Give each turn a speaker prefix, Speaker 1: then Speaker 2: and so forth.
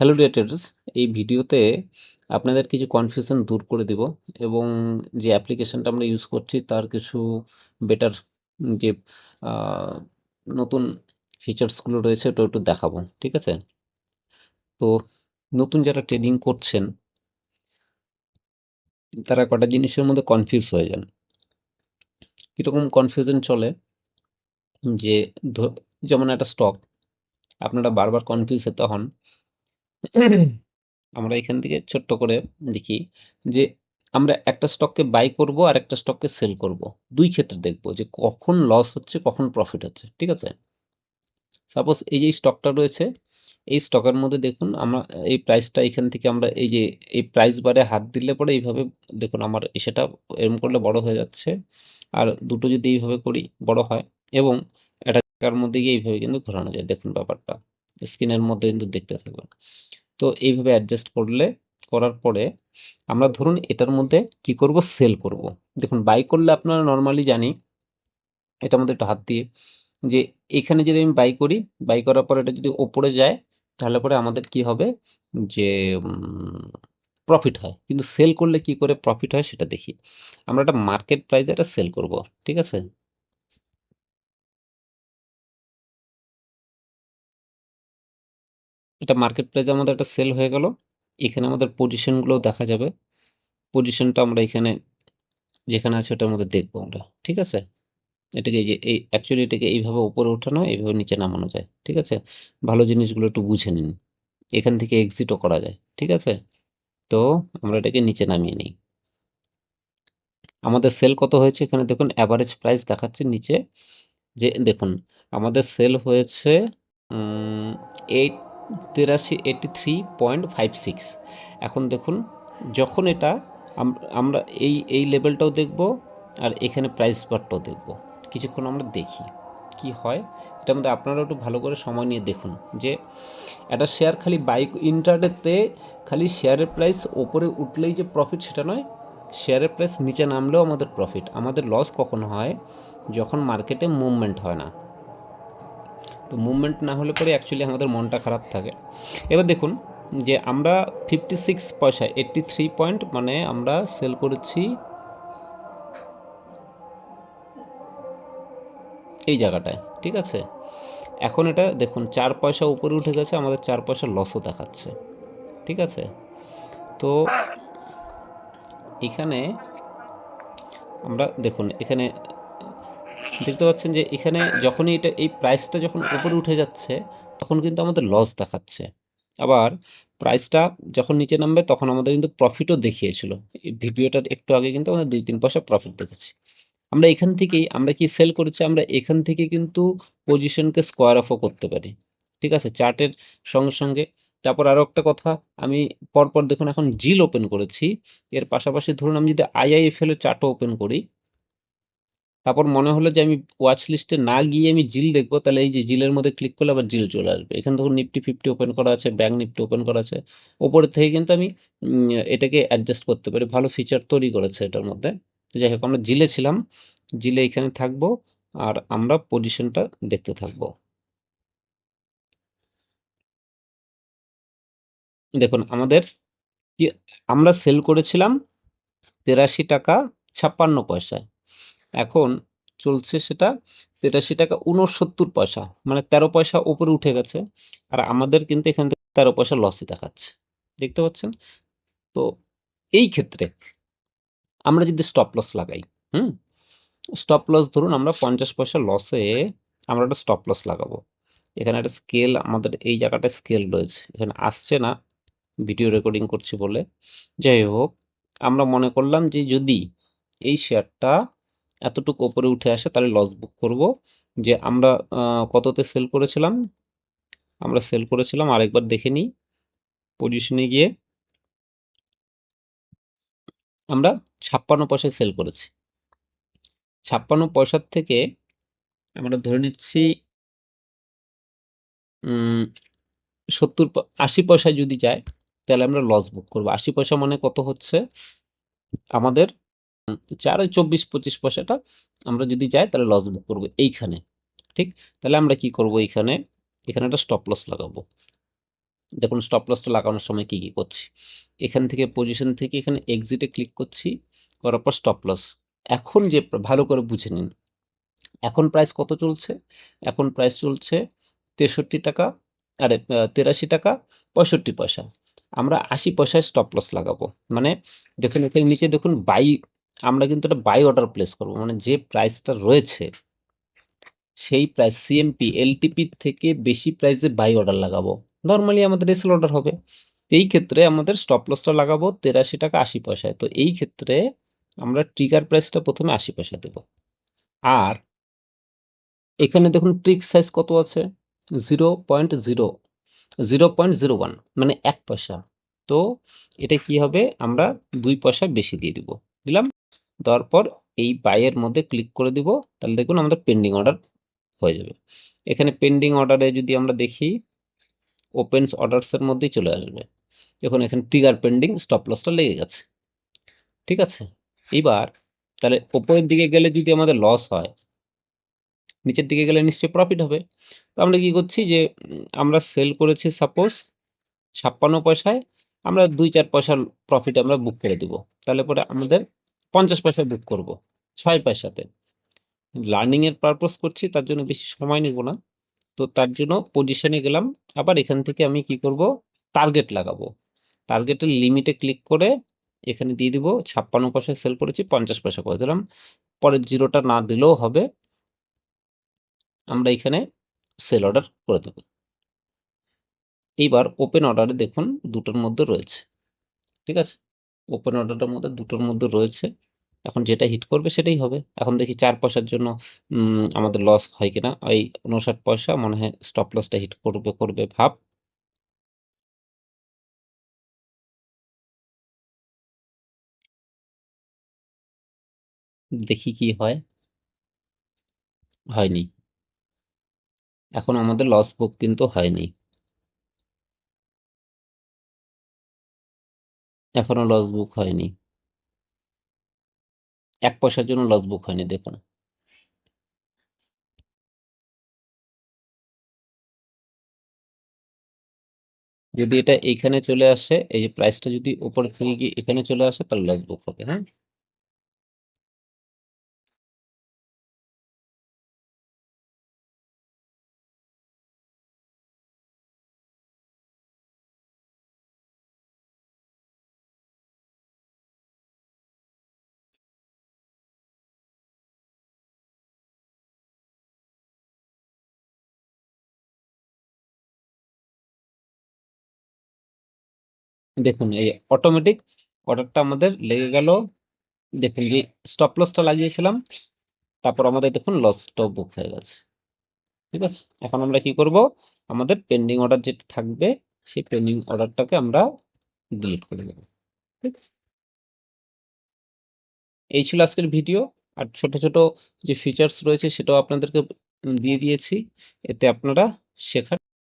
Speaker 1: Hello traders এই ভিডিওতে আপনাদের কিছু কনফিউশন দূর করে দিব এবং যে অ্যাপ্লিকেশনটা আমরা ইউজ করছি তার কিছু বেটার যে নতুন ফিচার্সগুলো রয়েছে ওটা একটু দেখাবো, ঠিক আছে? তো নতুন যারা ট্রেডিং করছেন, তারা কটা জিনিসের মধ্যে কনফিউজ হয়ে যান। কীরকম কনফিউশন চলে? যে যেমন একটা স্টক আপনারা বারবার কনফিউজ হতে হন আমরা এখান থেকে ছোট্ট করে দেখি যে, আমরা একটা স্টককে বাই করব আর একটা স্টককে সেল করব। দুই ক্ষেত্রে দেখব যে, কখন লস হচ্ছে, কখন প্রফিট হচ্ছে, ঠিক আছে? সাপোজ এই যে স্টকটা রয়েছে, এই স্টকের মধ্যে দেখুন, আমরা এই প্রাইসটা এখান থেকে আমরা এই যে, এই প্রাইস বারে হাত দিলে পরে এইভাবে দেখুন আমার সেটা এরম করলে বড় হয়ে যাচ্ছে। আর দুটো যদি এইভাবে করি, বড় হয় এবং এটা মধ্যে গিয়ে এইভাবে কিন্তু ঘোরানো যায়। দেখুন ব্যাপারটা। স্ক্রিনের মধ্যে কিন্তু দেখতে থাকবেন। তো এইভাবে অ্যাডজাস্ট করলে, করার পরে আমরা ধরুন এটার মধ্যে কি করব? সেল করব। দেখুন বাই করলে আপনারা নর্মালি জানি এটার মধ্যে একটু হাত দিয়ে যে এখানে যদি আমি বাই করি বাই করার পর এটা যদি ওপরে যায়, তাহলে পরে আমাদের কি হবে? যে প্রফিট হয়। কিন্তু সেল করলে কি করে প্রফিট হয় সেটা দেখি। আমরা একটা মার্কেট প্রাইসে এটা সেল করব, ঠিক আছে? এটা মার্কেট প্রাইসে আমাদের একটা সেল হয়ে গেল। এখানে আমাদের পজিশনগুলো দেখা যাবে। পজিশনটা আমরা এখানে, যেখানে আছে ওটার মধ্যে দেখব আমরা, ঠিক আছে? এটাকে যে, এই অ্যাকচুয়ালি এটাকে এইভাবে উপরে ওঠানো, এইভাবে নিচে নামানো যায়, ঠিক আছে? ভালো জিনিসগুলো একটু বুঝে নিন। এখান থেকে এক্সিটও করা যায়, ঠিক আছে? তো আমরা এটাকে নিচে নামিয়ে নিই। আমাদের সেল কত হয়েছে এখানে? দেখুন অ্যাভারেজ প্রাইস দেখাচ্ছে নিচে। যে, দেখুন, আমাদের সেল হয়েছে এইট তিরাশি eighty three point five six এখন দেখুন, যখন এটা আমরা এই এই লেভেলটাও দেখব আর এখানে প্রাইস বারটাও দেখব। কিছুক্ষণ আমরা দেখি কি হয়। এটার মধ্যে আপনারা একটু ভালো করে সময় নিয়ে দেখুন যে একটা শেয়ার খালি বাইক ইন্টারনেটে খালি শেয়ারের প্রাইস ওপরে উঠলেই যে প্রফিট সেটা নয় শেয়ারের প্রাইস নিচে নামলেও আমাদের প্রফিট আমাদের লস কখন হয় যখন মার্কেটে মুভমেন্ট হয় না। তো মুভমেন্ট না হলে পরে অ্যাকচুয়ালি আমাদের মনটা খারাপ থাকে। এবার দেখুন যে আমরা ফিফটি সিক্স পয়সা এইট্টি থ্রি পয়েন্ট মানে আমরা সেল করেছি এই জায়গাটায়, ঠিক আছে? এখন এটা দেখুন চার পয়সা উপরে উঠে গেছে, আমাদের চার পয়সা লসও দেখাচ্ছে, ঠিক আছে? তো এখানে আমরা দেখুন এখানে দেখতে পাচ্ছেন যে এখানে যখনই এটা, এই প্রাইসটা যখন উপরে উঠে যাচ্ছে, তখন কিন্তু আমাদের লস দেখাচ্ছে। আবার প্রাইসটা যখন নিচে নামবে, তখন আমাদের কিন্তু প্রফিটও দেখিয়েছিল। এই ভিডিওটার একটু আগে কিন্তু আমরা দুই তিন পয়সা প্রফিট দেখেছি। আমরা এখান থেকেই, আমরা কি সেল করেছি, আমরা এখান থেকে কিন্তু পজিশনকে স্কোয়ার অফও করতে পারি। ঠিক আছে? চার্টের সঙ্গে সঙ্গে। তারপর আরও একটা কথা, আমি পরপর দেখুন এখন জিল ওপেন করেছি। এর পাশাপাশি ধরুন আমি যদি আইআইএফএল এর চার্টও ওপেন করি তারপর মনে হলো যে আমি ওয়াচ লিস্টে না গিয়ে আমি জিল দেখব, তাহলে এই যে জিলের মধ্যে ক্লিক করলে আবার জিল চলে আসবে। এখানে দেখুন নিফটি ফিফটি ওপেন করা আছে ব্যাঙ্ক নিফটি ওপেন করা আছে। ওপরের থেকে কিন্তু আমি এটাকে অ্যাডজাস্ট করতে পারি। ভালো ফিচার তৈরি করেছে এটার মধ্যে। যাই হোক, আমরা জিলে ছিলাম। জিলে এখানে থাকব আর আমরা পজিশনটা দেখতে থাকব। দেখুন, আমাদের আমরা সেল করেছিলাম তেরাশি টাকা ছাপ্পান্ন পয়সায় এখন চলছে সেটা তেরাশি টাকা উনসত্তর পয়সা মানে তেরো পয়সা উপরে উঠে গেছে। আর আমাদের কিন্তু এখান থেকে তেরো পয়সা লসই দেখাচ্ছে। দেখতে পাচ্ছেন? তো এই ক্ষেত্রে আমরা যদি স্টপ লস লাগাই, হুম? স্টপ লস ধরুন আমরা পঞ্চাশ পয়সা লসে আমরা একটা স্টপ লস লাগাবো। এখানে একটা স্কেল আমাদের এই জায়গাটা স্কেল রয়েছে। এখানে আসছে না ভিডিও রেকর্ডিং করছি বলে। যাই হোক, আমরা মনে করলাম যে যদি এই শেয়ারটা এতটুকু ওপরে উঠে আসে, তাহলে লস বুক করব। যে আমরা কততে সেল করেছিলাম? আমরা সেল করেছিলাম, আরেকবার দেখে নিই। পজিশনে গিয়ে আমরা ছাপ্পান্ন পয়সায় সেল করেছি। ছাপ্পান্ন পয়সার থেকে আমরা ধরে নিচ্ছি সত্তর আশি পয়সায় যদি যায়, তাহলে আমরা লস বুক করব। আশি পয়সা মানে কত হচ্ছে? আমাদের চার চব্বিশ পঁচিশ পয়সাটা আমরা যদি যাই তাহলে লস বুক করব এইখানে, ঠিক? তাহলে আমরা কি করব এইখানে? এখানে একটা স্টপ লস লাগাবো। দেখুন স্টপ লসটা লাগানোর সময় কি কি করছি? এখান থেকে পজিশন থেকে এখানে এক্সিটে ক্লিক করছি, করার পর স্টপ লস এখন যে ভালো করে বুঝে নিন। এখন প্রাইস কত চলছে? এখন প্রাইস চলছে তেষট্টি টাকা, আরে তেরাশি টাকা, পঁয়ষট্টি পয়সা। আমরা আশি পয়সায় স্টপ লস লাগাবো। মানে দেখুন, এখানে নিচে দেখুন বাই আমরা কিন্তু এটা বাই অর্ডার প্লেস করব। মানে যে প্রাইসটা রয়েছে, সেই প্রাইস সিএমপি এলটিপি থেকে বেশি প্রাইসে বাই অর্ডার লাগাবো। নর্মালি আমাদের এসএল অর্ডার হবে। এই ক্ষেত্রে আমাদের স্টপ লসটা লাগাবো তেরাশি টাকা আশি পয়সায়। তো এই ক্ষেত্রে আমরা ট্রিগার প্রাইসটা প্রথমে আশি পয়সা দেব। আর এখানে দেখুন ট্রিক সাইজ কত আছে? Zero point zero zero point zero one মানে এক পয়সা। তো এটা কি হবে? আমরা দুই পয়সা বেশি দিয়ে দিব। দিলাম? দেওয়ার পর এই বাইয়ের মধ্যে ক্লিক করে দিব, তাহলে দেখুন আমাদের পেন্ডিং অর্ডার হয়ে যাবে। এখানে পেন্ডিং অর্ডারে যদি আমরা দেখি ওপেন্স অর্ডারসের মধ্যেই চলে আসবে। দেখুন এখানে ট্রিগার পেন্ডিং স্টপ লসটা লেগে গেছে। ঠিক আছে? এবার তাহলে ওপরের দিকে গেলে যদি আমাদের লস হয়, নিচের দিকে গেলে নিশ্চয়ই প্রফিট হবে। তো আমরা কি করছি যে আমরা সেল করেছি সাপোজ ছাপ্পান্ন পয়সায়, আমরা দুই চার পয়সার প্রফিট আমরা বুক করে দিব। তাহলে পরে আমাদের পঞ্চাশ পয়সা বুক করব, ছয় পয়সাতে। লার্নিং এর পারপোজ করছি, তার জন্য বেশি সময় নেব না। তো তার জন্য পজিশনে গেলাম, আবার এখান থেকে আমি কি করব? টার্গেট লাগাবো। টার্গেটের লিমিটে ক্লিক করে এখানে দিয়ে দিব, ছাপ্পান্ন পয়সায় সেল করেছি, পঞ্চাশ পয়সা করে দিলাম। পরের জিরোটা না দিলেও হবে। আমরা এখানে সেল অর্ডার করে দেব। এইবার ওপেন অর্ডারে দেখুন, দুটোর মধ্যে রয়েছে। ঠিক আছে? ওপেন অর্ডারটার মধ্যে দুটোর মধ্যে রয়েছে। এখন যেটা হিট করবে সেটাই হবে। এখন দেখি চার পয়সার জন্য আমাদের লস হয় কিনা। ওই উনষাট পয়সা মনে হয় স্টপ লসটা হিট করবে করবে, ভাব। দেখি কি হয়। হয়নি। এখন আমাদের লস বুক কিন্তু হয়নি। এখনও লস বুক হয়নি। এক পয়সার জন্য লস বুক হয়নি, দেখুন। যদি এটা এখানে চলে আসে, এই যে প্রাইসটা যদি উপরে থেকে গিয়ে এখানে চলে আসে, তাহলে লস বুক হবে হ্যাঁ? দেখুন, এই অটোমেটিক অর্ডারটা আমাদের লেগে গেল। দেখুন যে স্টপ লসটা লাগিয়েছিলাম। তারপর আমাদের দেখুন লসটাও বুক হয়ে গেছে। ঠিক আছে? এখন আমরা কি করব? আমাদের পেন্ডিং অর্ডার যেটা থাকবে, সেই পেন্ডিং অর্ডারটাকে আমরা ডিলিট করে দেব। ঠিক আছে? এই ছিল আজকের ভিডিও আর ছোট ছোট যে ফিচার্স রয়েছে, সেটাও আপনাদেরকে দিয়ে দিয়েছি। এতে আপনারা শেখার